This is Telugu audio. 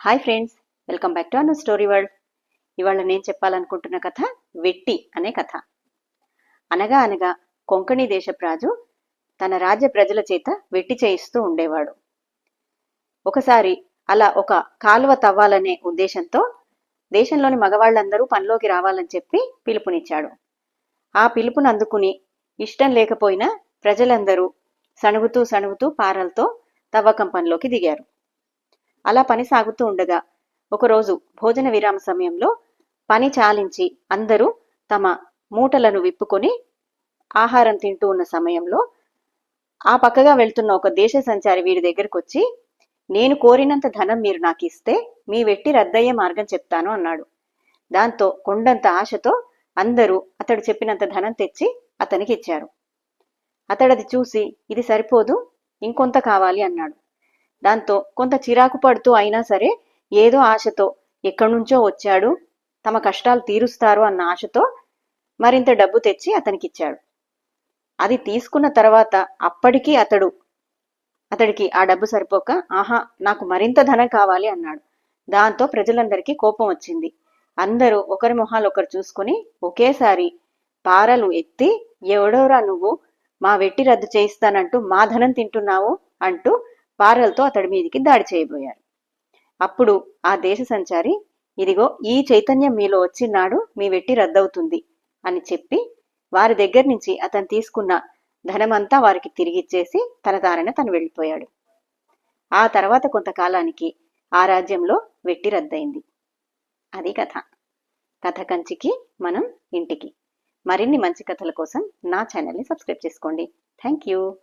Hi friends welcome back to అన్న స్టోరీ వరల్డ్ ఇవాళ నేను చెప్పాలనుకుంటున్న కథ వెట్టి అనే కథ. అనగా అనగా కొంకణి దేశప్రాజు తన రాజ్య ప్రజల చేత వెట్టి చేయిస్తూ ఉండేవాడు. ఒకసారి అలా ఒక కాలువ తవ్వాలనే ఉద్దేశంతో దేశంలోని మగవాళ్ళందరూ పనిలోకి రావాలని చెప్పి పిలుపునిచ్చాడు. ఆ పిలుపును అందుకుని ఇష్టం లేకపోయినా ప్రజలందరూ సణుగుతూ సణుగుతూ పారలతో తవ్వకం పనిలోకి దిగారు. అలా పని సాగుతూ ఉండగా ఒకరోజు భోజన విరామ సమయంలో పని చాలించి అందరూ తమ మూటలను విప్పుకొని ఆహారం తింటూ ఉన్న సమయంలో ఆ పక్కగా వెళ్తున్న ఒక దేశ సంచారి వీరి దగ్గరకు వచ్చి నేను కోరినంత ధనం మీరు నాకు ఇస్తే మీ వెట్టి రద్దయ్యే మార్గం చెప్తాను అన్నాడు. దాంతో కొండంత ఆశతో అందరూ అతడు చెప్పినంత ధనం తెచ్చి అతనికి ఇచ్చారు. అతడది చూసి ఇది సరిపోదు ఇంకొంత కావాలి అన్నాడు. దాంతో కొంత చిరాకు పడుతూ అయినా సరే ఏదో ఆశతో ఎక్కడి నుంచో వచ్చాడు. తమ కష్టాలు తీరుస్తారు అన్న ఆశతో మరింత డబ్బు తెచ్చి అతనికిచ్చాడు. అది తీసుకున్న తర్వాత అప్పటికీ అతడు అతడికి ఆ డబ్బు సరిపోక ఆహా నాకు మరింత ధనం కావాలి అన్నాడు. దాంతో ప్రజలందరికీ కోపం వచ్చింది. అందరూ ఒకరి మొహాలు ఒకరు చూసుకుని ఒకేసారి పారలు ఎత్తి ఎవడోరా నువ్వు? మా వెట్టి రద్దు చేయిస్తానంటూ మా ధనం తింటున్నావు? అంటూ పారలతో అతడి మీదికి దాడి చేయబోయారు. అప్పుడు ఆ దేశ సంచారి ఇదిగో ఈ చైతన్యం మీలో వచ్చినాడు మీ వెట్టి రద్దవుతుంది అని చెప్పి వారి దగ్గర నుంచి అతను తీసుకున్న ధనమంతా వారికి తిరిగిచ్చేసి తన దారిన తను వెళ్ళిపోయాడు. ఆ తర్వాత కొంతకాలానికి ఆ రాజ్యంలో వెట్టి రద్దయింది. అది కథ. కథ కంచికి మనం ఇంటికి. మరిన్ని మంచి కథల కోసం నా ఛానల్ని సబ్స్క్రైబ్ చేసుకోండి. Thank you.